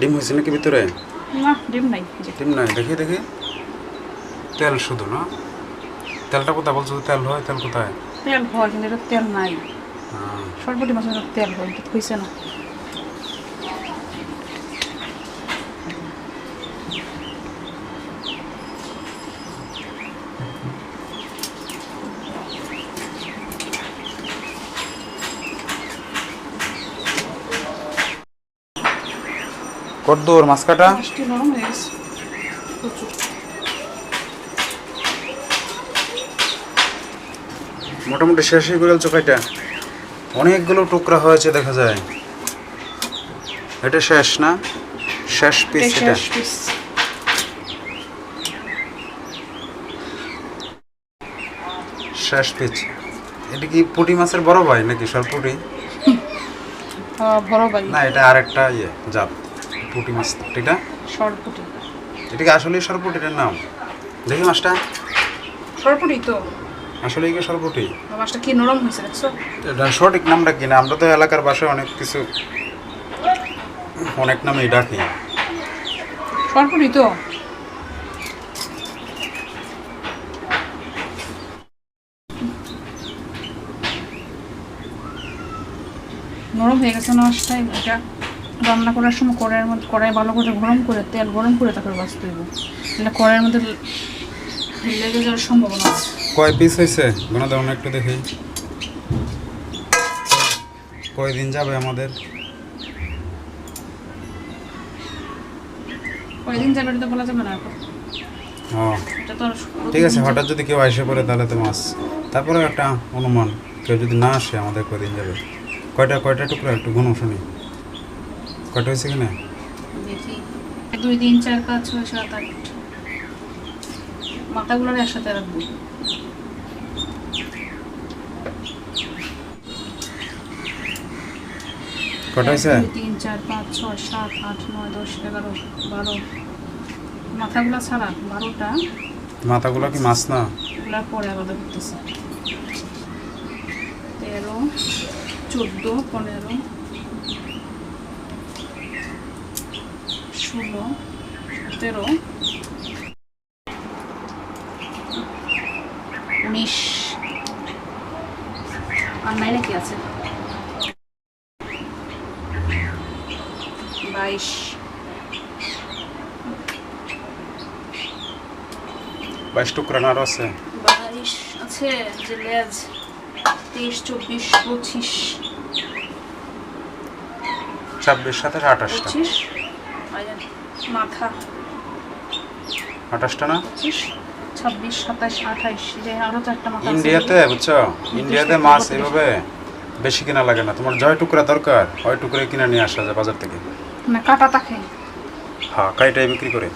ডিম হয়েছে নাকি ভিতরে? না ডিম নাই। ডিম নাই দেখি দেখি। তেল শুধু না? তেলটা কোথায়? বলছো তেল হয় তেল কোথায়? তেল হয় কিন্তু এটা তেল নাই। সর্বদিন সরবটি মাছের তেল হয় কিন্তু হয়েছে না। কদ্দুর মাছ কাটা মাছটি নরম হয়ে গেল মোটামুটি চোখাইটা। অনেকগুলো টুকরা হয়েছে দেখা যায়। এটা শেষ না? শেষ পিস এটা শেষ পিস শেষ এটা কি পুঁটি মাছের বড় ভাই নাকি সরপুটি বড় বাড়ি না এটা আরেকটা ইয়ে জাত। পুঁটি মাছ এটা? সরপুটি এটা কি আসলেই সরপুটিটার নাম? দেখি মাছটা। সরপুটি তো। আসলে কি সরপুটি? মাছটা কি নরম হয়েছে দেখছ? এটা সঠিক নামটা কি না? আমরা তো এলাকার বাসায় অনেক কিছু অনেক নামেই ডাকি। সরপুটি তো। নরম হয়ে গেছে মাছটাই এটা? রান্না করার সময় কড়াইয়ের মধ্যে কড়াই ভালো করে গরম করে তেল গরম করে তারপরে বাঁচতে হইব। তাহলে কড়াইয়ের মধ্যে লেগে যাওয়ার সম্ভাবনা আছে। কয় পিস হয়েছে গোনা দাও একটু দেখি। কয়দিন যাবে আমাদের? কয়দিন যাবে এটা তো বলা যাবে না এখন। ঠিক আছে হঠাৎ যদি কেউ এসে পড়ে তাহলে তো মাছ। তারপরে একটা অনুমান কেউ যদি না আসে আমাদের কয়দিন যাবে। কয়টা কয়টা টুকরা? একটু গুণ শুনি। কয়টা হয়েছে কিনা দেখি। এক, দুই তিন চার পাঁচ ছয় সাত আট। মাথাগুলোর একসাথে রাখব। কয়টা হয়েছে? তিন চার পাঁচ ছয় সাত আট নয় দশ এগারো বারো। মাথাগুলো ছাড়া বারোটা। মাথাগুলো কি মাছ না? এগুলা পরে আলাদা করতেছে। তেরো চোদ্দ পনেরো ষোলো সতেরো উনিশ আর নাই নাকি আছে বাইশ বাইশ টুকরা না আরও আছে। বাইশ আছে যে লেজ। তেইশ চব্বিশ পঁচিশ। ছাব্বিশ সাতাশ আঠাশটা। পঁচিশ। মাথা। আঠাশটা না? ছাব্বিশ সাতাশ আঠাইশ যে আরও চারটা মাথা ইন্ডিয়াতে বুঝছ? ইন্ডিয়াতে মাছ এভাবে বেশি কিনা লাগে না। তোমার জয় টুকরা দরকার। ওই টুকরে কিনে নিয়ে আসা যায় বাজার থেকে। কাটা থাকে। হ্যাঁ কাইটাই বিক্রি করে।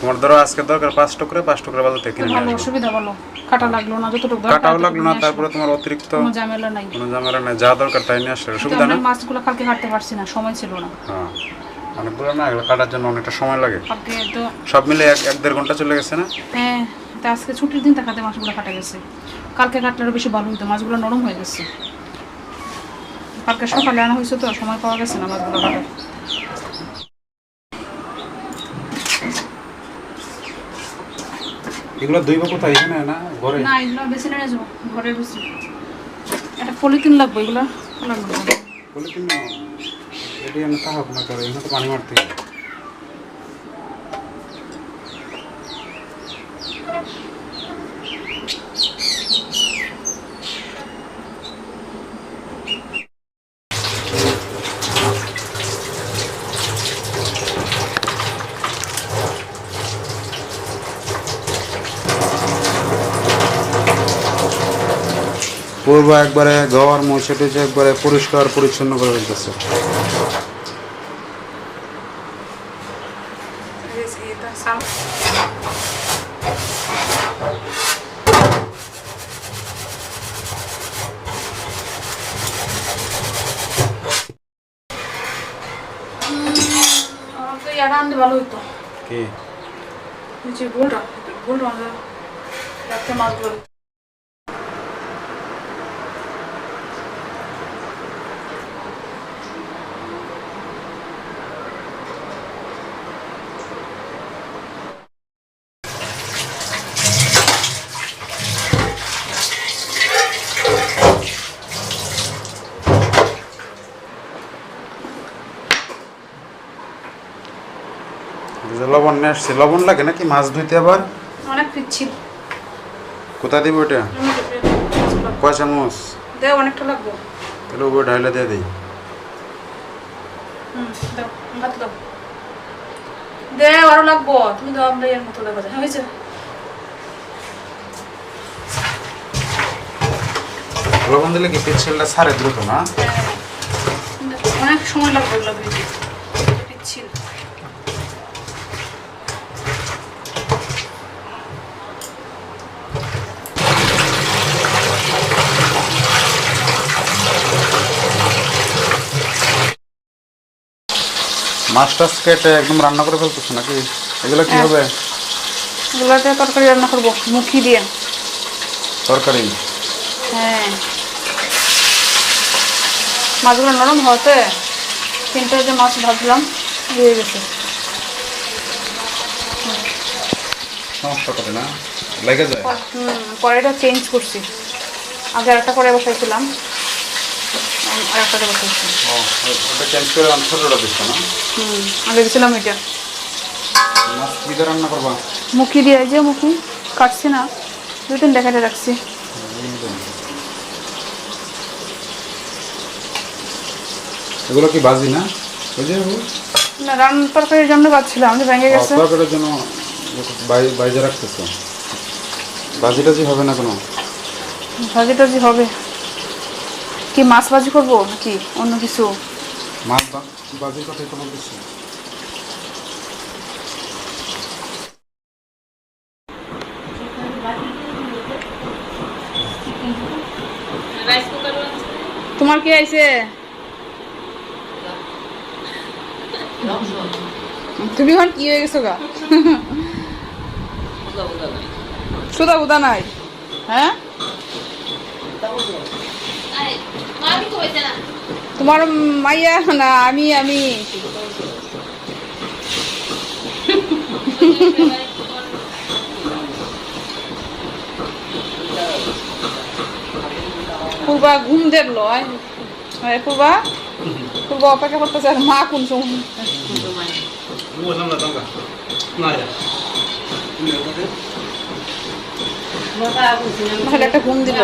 তোমার ধরো আজকে দরকার পাঁচ টুকরা পাঁচ টুকরা বাজার থেকে কিনে নিয়ে অসুবিধা বলো কাটা লাগল না যতটুকু দরকার কাটাও লাগল না তারপরে তোমার অতিরিক্ত কোনো ঝামেলা নাই। কোনো ঝামেলা নাই। যা দরকার তাই নিয়ে আসলে। তো সুবিধা না? মাছগুলো কালকে কাটতে পারছি না সময় ছিল না। হ্যাঁ। অনেকগুলো না এগুলো কাটার জন্য অনেকটা সময় লাগে। কালকে তো সব মিলে এক এক দেড় ঘণ্টা চলে গেছে না? হ্যাঁ তা আজকে ছুটির দিন দেখাতে মাছগুলো কাটা গেছে। কালকে কাটলে আরও বেশি ভালো হতো মাছগুলো নরম হয়ে গেছে। কালকে সকালে আনা হয়েছে তো সময় পাওয়া গেছে না মাছগুলো কাটার। এগুলো দুই বা কোথায়? এখানে না ঘরে? না এগুলো বেশি নিয়ে যাব ঘরে বেশি একটা পলিথিন লাগবে এগুলো? লাগবে। না। এটি আমি তাহাব না করে, এখানে তো পানি মারতে পূর্ব একবারে ঘর টুছে একবারে পরিষ্কার পরিচ্ছন্ন করে রেখেছে এটা সাম আমার তো ইয়ারা আনলে ভালো হইতো। কি? যে গোলটা আমরা রাখতে মাছগুলো এই লবণ আসছি। লবণ লাগে নাকি? মাছ ধুইতে আবার? অনেক পিচ্ছিল কোথা দিব ওটা? কয় চামচ? দেও অনেকটা লাগবো। তাহলে উপরে ঢাইলে দিয়ে দিই। দেও। আরও লাগবো। তুমি দাও আমরা এর মতো লাগবে হ্যাঁ হয়েছে। লবণ দিলে কি পিচ্ছিলটা সারে দ্রুত না? হ্যাঁ। অনেক সময় লাগবে ওগুলো দিতে পিচ্ছিল মাছ টাছ কেটে একদম রান্না করে ফেলতেছো নাকি? এগুলো কি হ্যাঁ। হবে? এগুলোতে তরকারি রান্না করব মুখি দিয়ে। তরকারি? হ্যাঁ। মাছগুলো নরম হতে তিনটা যে মাছ ভাজলাম দিয়ে গেছে। সমস্যা করে না? লেগে যায়? কড়াইটা চেঞ্জ করছি। আগে একটা কড়াই বসাইছিলাম। আর একটা বসাইছি ও ওটা চেঞ্জ করে আমি ছোটোটা দিচ্ছ না? হুম আগে দিয়েছিলাম এটা। মাছ কী রান্না করবা? মুখি দিয়ে যে মুখি কাটছি না। দুই তিন দেখাতে রাখছি। এগুলো কি বাজি না? ওই যে ও, না রান তরকারির জন্য পাচ্ছিলাম যে ভেঙে গেছে। তরকারির জন্য বাই- বাইজে রাখতেছো? বাজি টাজি হবে না কোনো? ভাজি টাজি হবে। কি মাছ ভাজি করব নাকি অন্য কিছু? মাছ বা- কথাই তো বলতেছি। তোমার কি আইছে তুমি এখন কি হয়ে গেছো গা? সুদা বুদা নাই হ্যাঁ? তোমার মাইয়া না আমি আমি। পূর্বা ঘুম দেখল পূর্বা। পূর্বা অপেক্ষা করতেছে আর মা কোন সময়? একটা ঘুম দিল।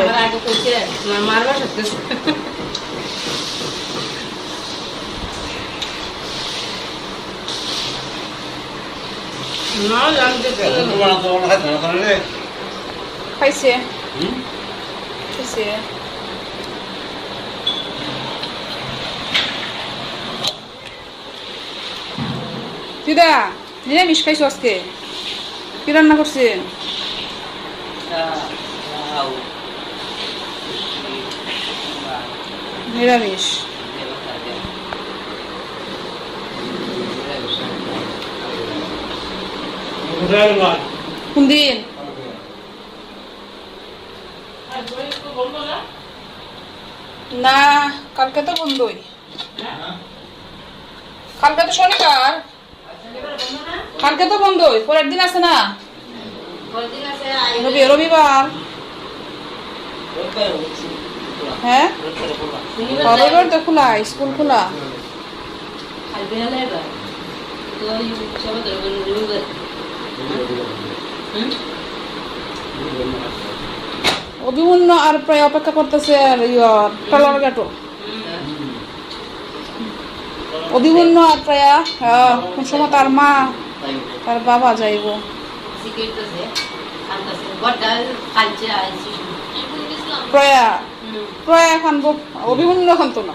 খাইছে খাইছে দিদা নিরামিষ খাইছো আজকে? কি রান্না করছে? নিরামিষ। কোন দিন না কালকে তো বন্ধই কালকে তো শনিবার কালকে তো বন্ধই পরের দিন আছে না রবিবার হ্যাঁ রবিবার তো খোলা স্কুল খোলা অভিমন্য আর প্রায় অপেক্ষা করতেছে আর ইয়র টলার গাটো অভিমন্য আর প্রায় হ্যাঁ, কোন সময় তার মা তার বাবা যাইব। প্রয়া প্রয়া এখন অভিমন্য এখন তো না।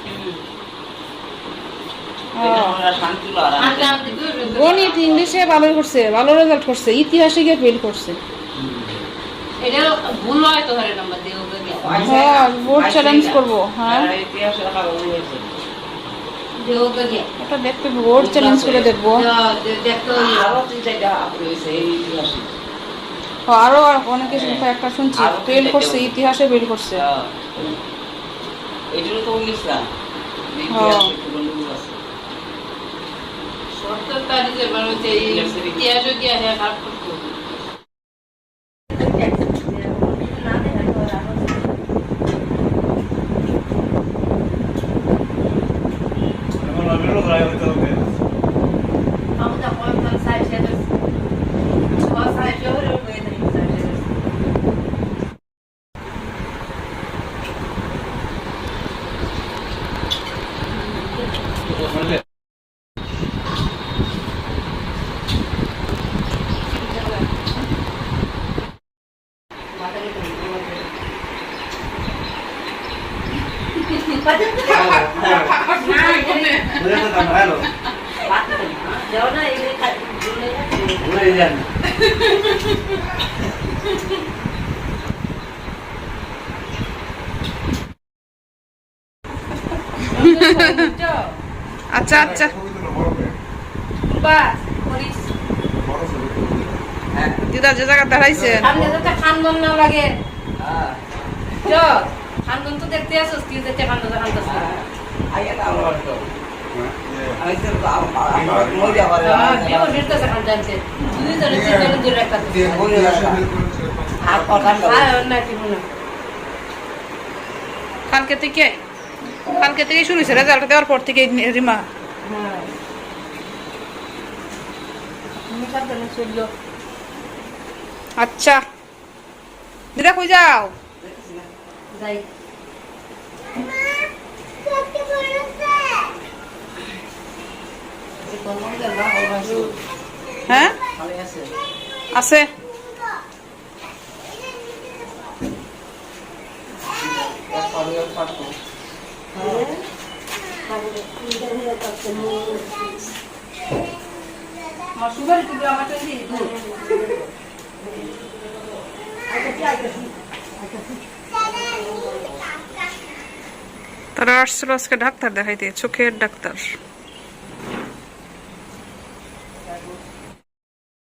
গণিত ইংলিশে ভালোই করছে ভালো রেজাল্ট করছে ইতিহাসে গিয়ে ফেল করছে। এটা ভুল হয় তো হরে নাম্বার দিয়ে ওকে দিয়ে হ্যাঁ বোর্ড চ্যালেঞ্জ করব হ্যাঁ। ওটা দেখতে বোর্ড চ্যালেঞ্জ করে দেখব। আরও অনেক কিছু একটা শুনছি। ফেল করছে ইতিহাসে ফেল করছে। তো વક્તરતાની એ ત્યાં જો ગયા હે કાળ પડતું Gracias. আচ্ছা আচ্ছা। দিদা যে জায়গা দাঁড়াইছে। সামনে যাতে খানদন না লাগে। চ। খানদন তো দেখতে তুই দেখতে খানদন খানদন দূরে একটা আর না কি মনে কালকে থেকে কালকে থেকে হয়েছে রেজাল্ট দেওয়ার পর থেকে রিমা। হ্যাঁ। আচ্ছা। দিদা কই যাও? যাই। হ্যাঁ আছে আমার সুগার কিন্তু আমার টেন্দি তারা আসছিল আজকে ডাক্তার দেখাইতে চোখের ডাক্তার।